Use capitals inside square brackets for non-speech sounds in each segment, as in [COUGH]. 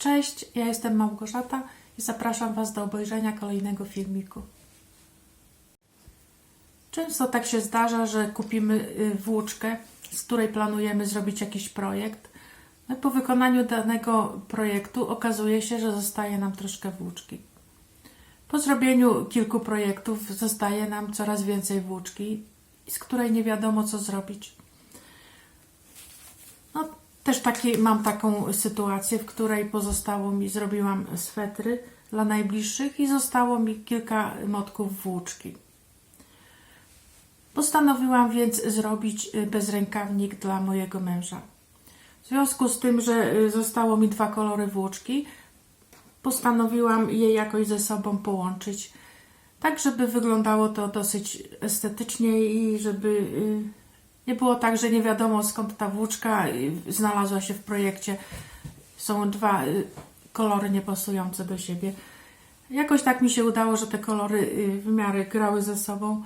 Cześć, ja jestem Małgorzata i zapraszam Was do obejrzenia kolejnego filmiku. Często tak się zdarza, że kupimy y, włóczkę, z której planujemy zrobić jakiś projekt. No po wykonaniu danego projektu okazuje się, że zostaje nam troszkę włóczki. Po zrobieniu kilku projektów zostaje nam coraz więcej włóczki, z której nie wiadomo co zrobić. Też taki, mam taką sytuację, w której pozostało mi, zrobiłam swetry dla najbliższych i zostało mi kilka motków włóczki. Postanowiłam więc zrobić y, bezrękawnik dla mojego męża. W związku z tym, że y, zostało mi dwa kolory włóczki, postanowiłam je jakoś ze sobą połączyć, tak żeby wyglądało to dosyć estetycznie i żeby y, nie było tak, że nie wiadomo skąd ta włóczka znalazła się w projekcie. Są dwa y, kolory niepasujące do siebie. Jakoś tak mi się udało, że te kolory y, w miarę grały ze sobą.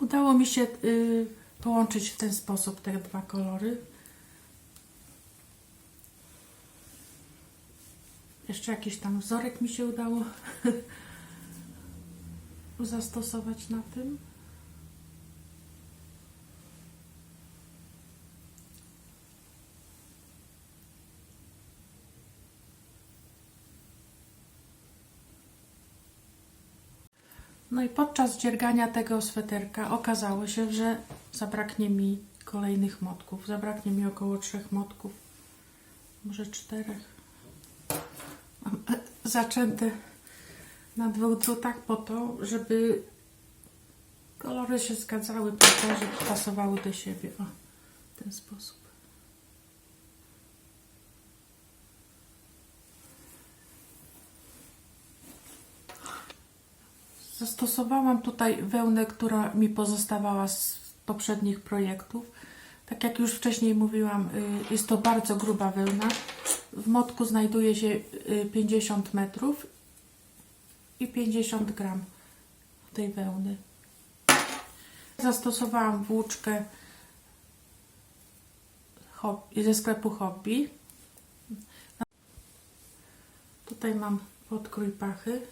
Udało mi się y, połączyć w ten sposób te dwa kolory. Jeszcze jakiś tam wzorek mi się udało [LAUGHS] zastosować na tym. No i podczas dziergania tego sweterka okazało się, że zabraknie mi kolejnych motków. Zabraknie mi około trzech motków, może czterech. Mam e, zaczęte na dwóch drutach po to, żeby kolory się zgadzały po to, żeby pasowały do siebie. O, w ten sposób. Zastosowałam tutaj wełnę, która mi pozostawała z poprzednich projektów. Tak jak już wcześniej mówiłam, y, jest to bardzo gruba wełna. W motku znajduje się y, 50 metrów i 50 gram tej wełny. Zastosowałam włóczkę ze sklepu Hobby. Tutaj mam podkrój pachy.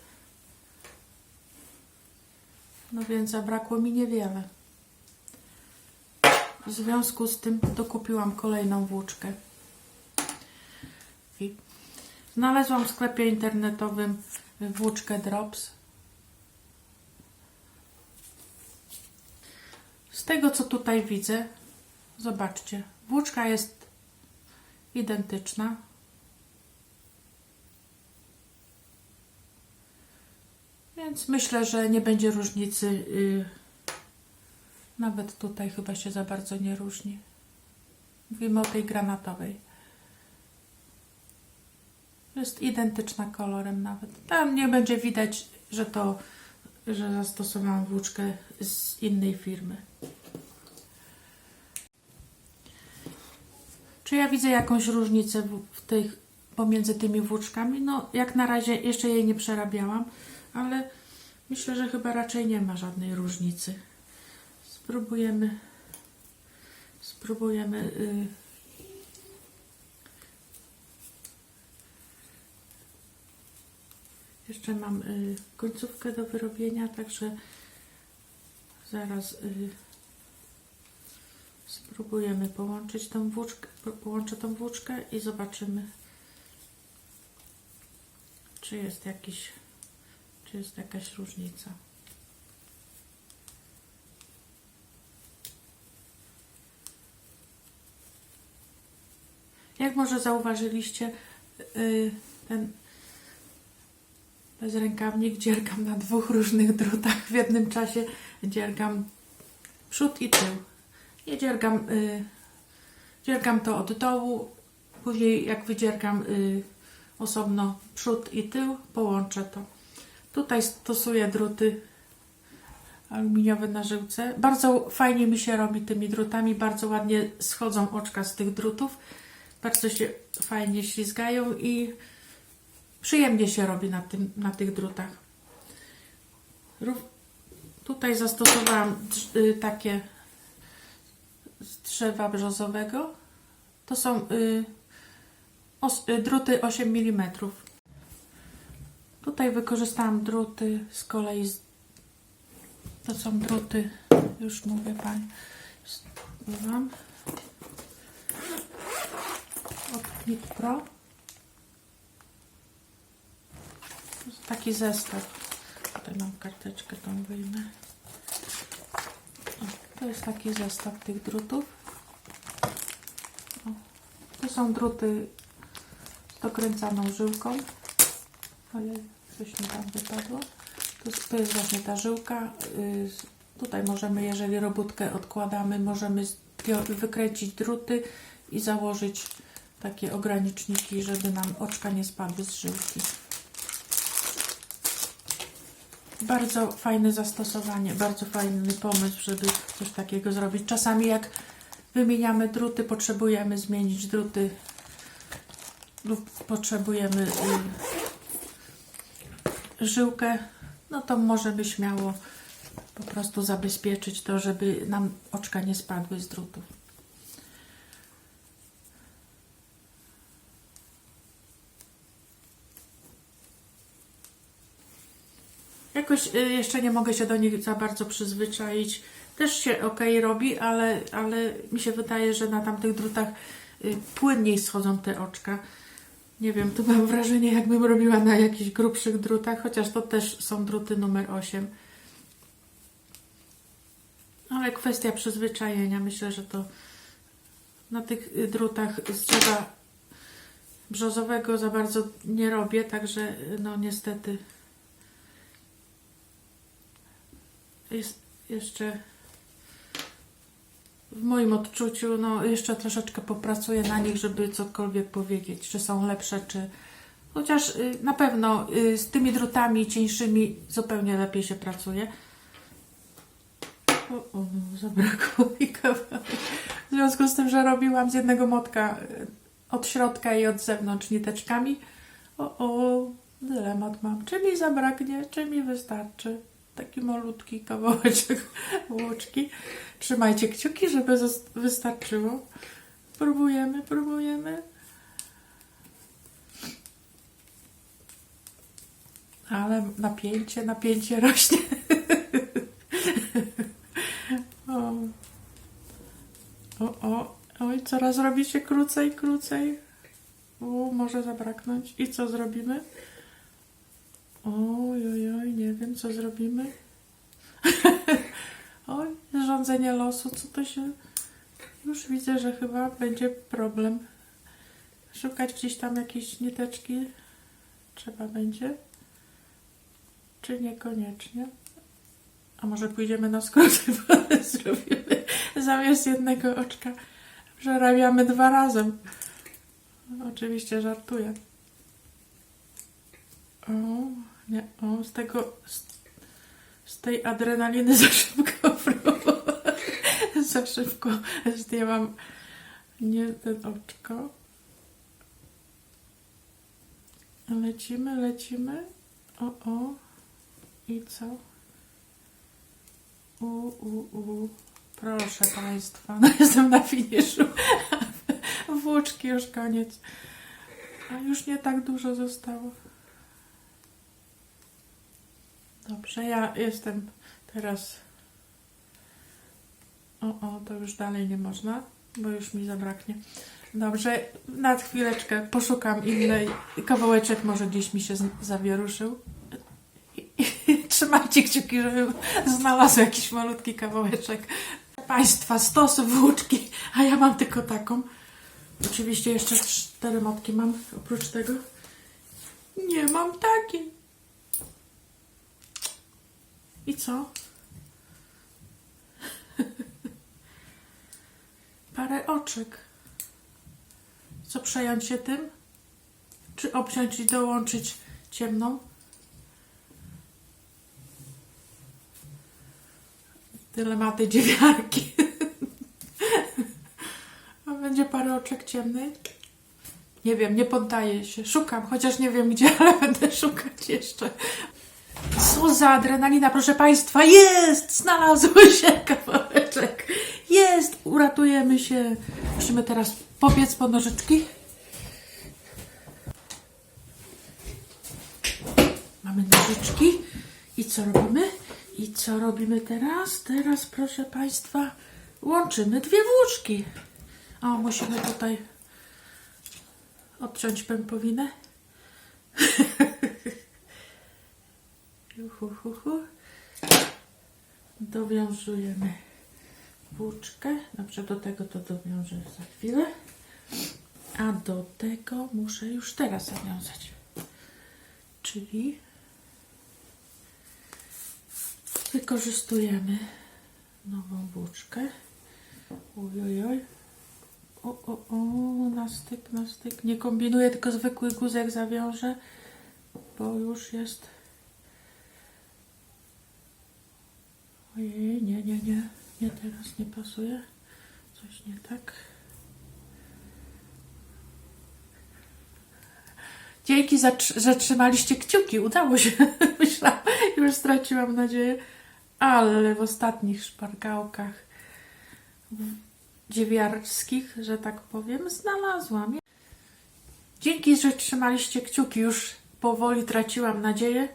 No więc zabrakło mi niewiele. W związku z tym dokupiłam kolejną włóczkę. I znalazłam w sklepie internetowym włóczkę Drops. Z tego co tutaj widzę, zobaczcie, włóczka jest identyczna. Więc myślę, że nie będzie różnicy. y, Nawet tutaj chyba się za bardzo nie różni. Mówimy o tej granatowej. Jest identyczna kolorem nawet. Tam nie będzie widać, że to, że zastosowałam włóczkę z innej firmy. Czy ja widzę jakąś różnicę w, tych, pomiędzy tymi włóczkami? No, jak na razie jeszcze jej nie przerabiałam, ale myślę, że chyba raczej nie ma żadnej różnicy. Spróbujemy. Spróbujemy. Y, jeszcze mam y, końcówkę do wyrobienia, także zaraz y, spróbujemy połączyć tą włóczkę, po- połączę tą włóczkę i zobaczymy, czy jest jakiś, czy jest jakaś różnica. Jak może zauważyliście, y, ten bezrękawnik dziergam na dwóch różnych drutach. W jednym czasie dziergam przód i tył. Nie dziergam, y, dziergam to od dołu, później jak wydziergam y, osobno przód i tył, połączę to. Tutaj stosuję druty aluminiowe na żyłce. Bardzo fajnie mi się robi tymi drutami, bardzo ładnie schodzą oczka z tych drutów. Bardzo się fajnie ślizgają i przyjemnie się robi na, tym, na tych drutach. Tutaj zastosowałam y, takie z drzewa brzozowego. To są y, y, druty 8 mm. Tutaj wykorzystałam druty z kolei. Z, to są druty, już mówię Pani. Spływam. Od Knit Pro. Taki zestaw. Tutaj mam karteczkę, tą wyjmę. O, to jest taki zestaw tych drutów. O, to są druty z dokręcaną żyłką. Ale coś mi tam wypadło. To, jest właśnie ta żyłka. Y, Tutaj możemy, jeżeli robótkę odkładamy, możemy wykręcić druty i założyć takie ograniczniki, żeby nam oczka nie spadły z żyłki. Bardzo fajne zastosowanie, bardzo fajny pomysł, żeby coś takiego zrobić. Czasami jak wymieniamy druty, potrzebujemy zmienić druty lub potrzebujemy y, żyłkę, no to możemy śmiało po prostu zabezpieczyć to, żeby nam oczka nie spadły z drutów. Jakoś y, jeszcze nie mogę się do nich za bardzo przyzwyczaić. Też się ok robi, ale, ale mi się wydaje, że na tamtych drutach y, płynniej schodzą te oczka. Nie wiem, tu mam wrażenie, jakbym robiła na jakichś grubszych drutach, chociaż to też są druty numer 8. Ale kwestia przyzwyczajenia. Myślę, że to na tych drutach z drzewa brzozowego za bardzo nie robię, także no niestety jest jeszcze w moim odczuciu, no jeszcze troszeczkę popracuję na nich, żeby cokolwiek powiedzieć, czy są lepsze, czy chociaż y, na pewno y, z tymi drutami cieńszymi zupełnie lepiej się pracuje. O, o zabrakło mi kawałek. W związku z tym, że robiłam z jednego motka y, od środka i od zewnątrz niteczkami. O, o, dylemat mam. Czy mi zabraknie, czy mi wystarczy? Taki malutki kawałeczek [LAUGHS] włóczki. Trzymajcie kciuki, żeby wystarczyło. Próbujemy, próbujemy. Ale napięcie, napięcie rośnie. [LAUGHS] o. o, o, oj, coraz robi się krócej, krócej. O, może zabraknąć. I co zrobimy? Oj, oj, oj, nie wiem, co zrobimy. [LAUGHS] oj, rządzenie losu, co to się... Już widzę, że chyba będzie problem. Szukać gdzieś tam jakieś niteczki trzeba będzie. Czy niekoniecznie? A może pójdziemy na skróty, bo [LAUGHS] zrobimy zamiast jednego oczka. Przerabiamy dwa razem. Oczywiście żartuję. O, nie, o, z tego, z, z tej adrenaliny [LAUGHS] za szybko za szybko zdjęłam nie ten oczko. Lecimy, lecimy. O, o. I co? U, u, u. Proszę Państwa, no jestem na finiszu. [LAUGHS] Włóczki już koniec. A już nie tak dużo zostało. Dobrze, ja jestem teraz. O, o, to już dalej nie można, bo już mi zabraknie. Dobrze, na chwileczkę poszukam innej. Kawałeczek może gdzieś mi się zawieruszył. [LAUGHS] Trzymajcie kciuki, żebym znalazł jakiś malutki kawałeczek. Państwa, stos włóczki, a ja mam tylko taką. Oczywiście jeszcze cztery motki mam oprócz tego. Nie mam takiej. I co? Parę oczek. Co przejąć się tym? Czy obciąć i dołączyć ciemną? Dylematy dziewiarki. A będzie parę oczek ciemnej? Nie wiem, nie poddaję się. Szukam, chociaż nie wiem gdzie, ale będę szukać jeszcze. Co za adrenalina, proszę Państwa! Jest! Znalazło się kawałeczek! Jest! Uratujemy się! Musimy teraz popiec po nożyczki. Mamy nożyczki. I co robimy? I co robimy teraz? Teraz, proszę Państwa, łączymy dwie włóczki. O, musimy tutaj odciąć pępowinę. [LAUGHS] Hu, hu, hu. Dowiązujemy włóczkę. Dobrze, do tego to dowiążę za chwilę. A do tego muszę już teraz zawiązać. Czyli wykorzystujemy nową włóczkę. Ojojoj. O, o, o, na styk, na styk. Nie kombinuję, tylko zwykły guzek zawiążę, bo już jest. Ojej, nie, nie, nie. Nie teraz nie pasuje. Coś nie tak. Dzięki, za, że trzymaliście kciuki. Udało się. [LAUGHS] Myślałam, już straciłam nadzieję. Ale w ostatnich szpargałkach dziewiarskich, że tak powiem, znalazłam. je. Dzięki, że trzymaliście kciuki. Już powoli traciłam nadzieję.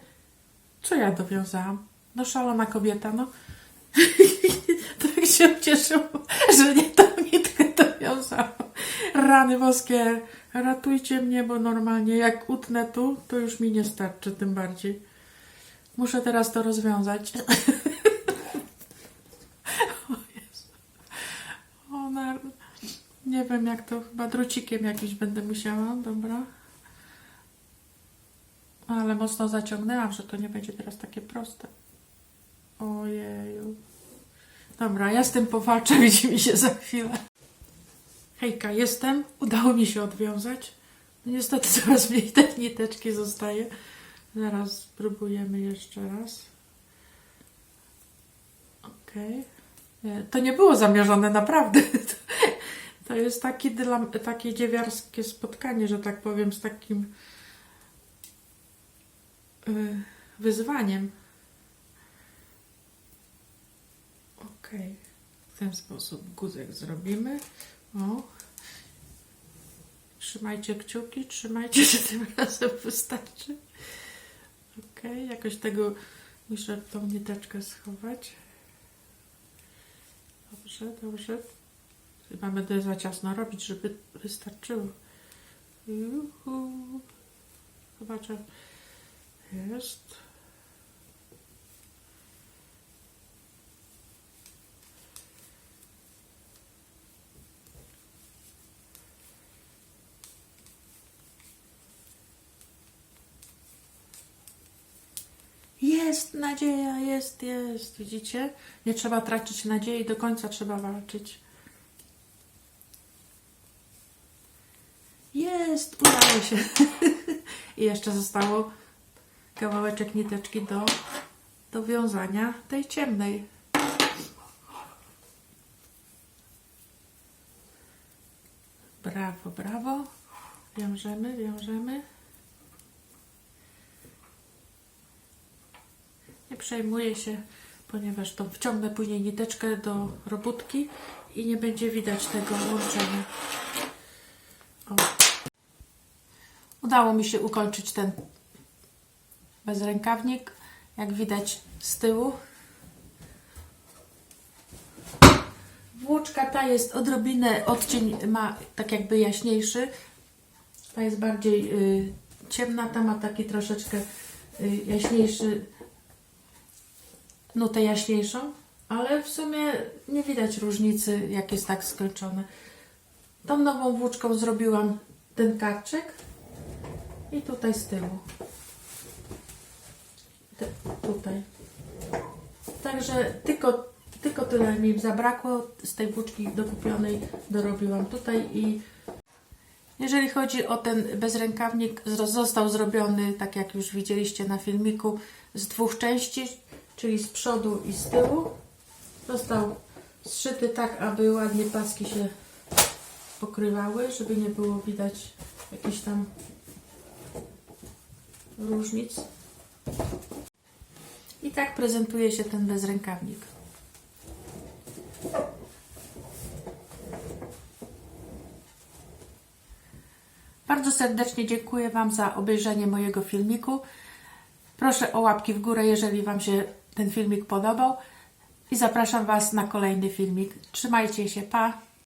Co ja dowiązałam? No szalona kobieta, no. [LAUGHS] tak się cieszyłam, że nie tą nitkę dowiązałam. Rany boskie, ratujcie mnie, bo normalnie jak utnę tu, to już mi nie starczy, tym bardziej. Muszę teraz to rozwiązać. [LAUGHS] o Jezu. O, na... Nie wiem jak to, chyba drucikiem jakiś będę musiała, dobra. Ale mocno zaciągnęłam, że to nie będzie teraz takie proste. Dobra, ja z tym powalczę, [LAUGHS] widzimy się za chwilę. Hejka, jestem. Udało mi się odwiązać. No niestety coraz mniej tej niteczki zostaje. Zaraz spróbujemy jeszcze raz. Okej. Nie, To nie było zamierzone, naprawdę. [LAUGHS] To jest taki dla, takie dziewiarskie spotkanie, że tak powiem, z takim y, wyzwaniem. Okej. W ten sposób guzek zrobimy. O. Trzymajcie kciuki, trzymajcie, że tym [LAUGHS] razem wystarczy. Okej, jakoś tego muszę tą niteczkę schować. Dobrze, dobrze. Chyba będę za ciasno robić, żeby wystarczyło. Juhu. Że jest. Jest nadzieja, jest, jest. Widzicie? Nie trzeba tracić nadziei, do końca trzeba walczyć. Jest, udało się. [LAUGHS] I jeszcze zostało kawałeczek niteczki do, do wiązania tej ciemnej. Brawo, brawo. Wiążemy, wiążemy. Przejmuję się, ponieważ to wciągnę później niteczkę do robótki i nie będzie widać tego łączenia. O. Udało mi się ukończyć ten bezrękawnik, jak widać z tyłu. Włóczka ta jest odrobinę, odcień ma tak jakby jaśniejszy. Ta jest bardziej y, ciemna, ta ma taki troszeczkę y, jaśniejszy nutę jaśniejszą, ale w sumie nie widać różnicy, jak jest tak skończone. Tą nową włóczką zrobiłam ten karczek i tutaj z tyłu. Te, tutaj. Także tylko, tylko tyle mi zabrakło z tej włóczki dokupionej, dorobiłam tutaj i jeżeli chodzi o ten bezrękawnik, został zrobiony, tak jak już widzieliście na filmiku, z dwóch części, czyli z przodu i z tyłu. Został zszyty tak, aby ładnie paski się pokrywały, żeby nie było widać jakichś tam różnic. I tak prezentuje się ten bezrękawnik. Bardzo serdecznie dziękuję Wam za obejrzenie mojego filmiku. Proszę o łapki w górę, jeżeli Wam się ten filmik podobał. I zapraszam Was na kolejny filmik. Trzymajcie się, pa!